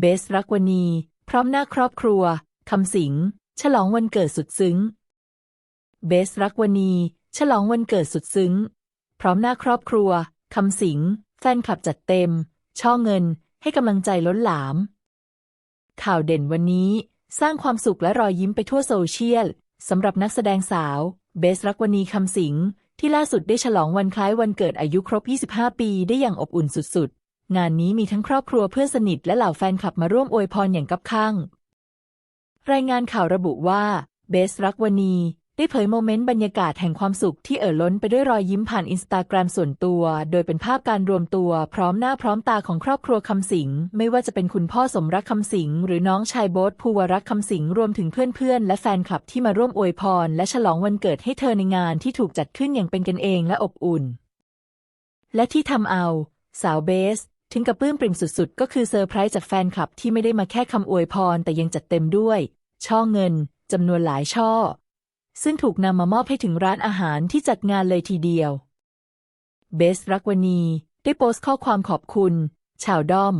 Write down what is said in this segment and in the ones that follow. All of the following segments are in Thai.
เบสรักวณีพร้อมหน้าครอบครัว คำสิง ฉลองวันเกิดสุดซึ้ง เบสรักวณีฉลองวันเกิดสุดซึ้ง พร้อมหน้าครอบครัว คำสิง แฟนคลับจัดเต็ม ช่อเงิน ให้กำลังใจล้นหลาม ข่าวเด่นวันนี้ สร้างความสุขและรอยยิ้มไปทั่วโซเชียลสำหรับนักแสดงสาว เบสรักวณีคำสิงที่ล่าสุดได้ฉลองวันคล้ายวันเกิดอายุครบ 25 ปีได้อย่างอบอุ่นสุดๆ งานนี้มีทั้งครอบครัวเพื่อนสนิทและเหล่าแฟนคลับมาร่วมอวยพรอย่างกับข้าง รายงานข่าวระบุว่า เบสรักวณีได้เผยโมเมนต์บรรยากาศแห่งความสุขที่เอ่อล้นไปด้วยรอยยิ้มผ่านอินสตาแกรมส่วนตัว โดยเป็นภาพการรวมตัวพร้อมหน้าพร้อมตาของครอบครัวคำสิง ไม่ว่าจะเป็นคุณพ่อสมรักคำสิง หรือน้องชายโบ๊ทภูวรักคำสิง รวมถึงเพื่อนๆ และแฟนคลับที่มาร่วมอวยพร และฉลองวันเกิดให้เธอในงานที่ถูกจัดขึ้นอย่างเป็นกันเองและอบอุ่น และที่ทำเอา สาวเบส ถึงกับปลื้มปริ่มสุดๆ ก็คือเซอร์ไพรส์จากแฟนคลับที่ไม่ได้มาแค่คำอวยพร แต่ยังจัดเต็มด้วย ช่อเงินจำนวนหลายช่อ ซึ่งถูกนำมามอบให้ถึงร้านอาหารที่จัดงานเลยทีเดียว เบสรักวณีได้โพสต์ข้อความขอบคุณ ชาวด้อม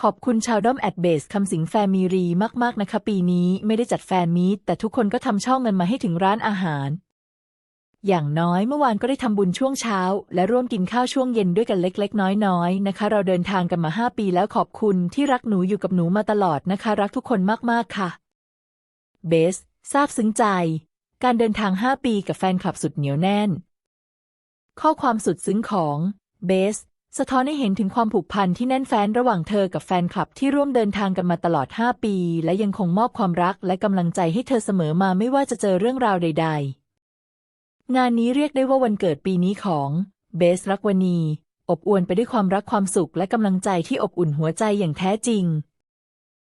ขอบคุณชาวด้อมแอดเบสคำสิงแฟมิรีมากๆนะคะปีนี้ไม่ได้จัดแฟนมีตแต่ทุกคนก็ทำช่องเงินมาให้ถึงร้านอาหาร อย่างน้อยเมื่อวานก็ได้ทำบุญช่วงเช้า และร่วมกินข้าวช่วงเย็นด้วยกันเล็ก ๆ น้อยๆนะคะ เราเดินทางกันมาห้าปีแล้วขอบคุณที่รักหนูอยู่กับหนูมาตลอดนะคะ รักทุกคนมากๆค่ะ เบสซาบซึ้งใจ การเดินทาง5ปีกับแฟนคลับสุดเหนียวแน่น ข้อความสุดซึ้งของเบสสะท้อนให้เห็นถึงความผูกพันที่แน่นแฟ้นระหว่างเธอกับแฟนคลับที่ร่วมเดินทางกันมาตลอด 5 ปี และยังคงมอบความรักและกำลังใจให้เธอเสมอมาไม่ว่าจะเจอเรื่องราวใด ๆ งานนี้เรียกได้ว่าวันเกิดปีนี้ของเบสรักวณี อบอวลไปด้วยความรักความสุขและกำลังใจที่อบอุ่นหัวใจอย่างแท้จริง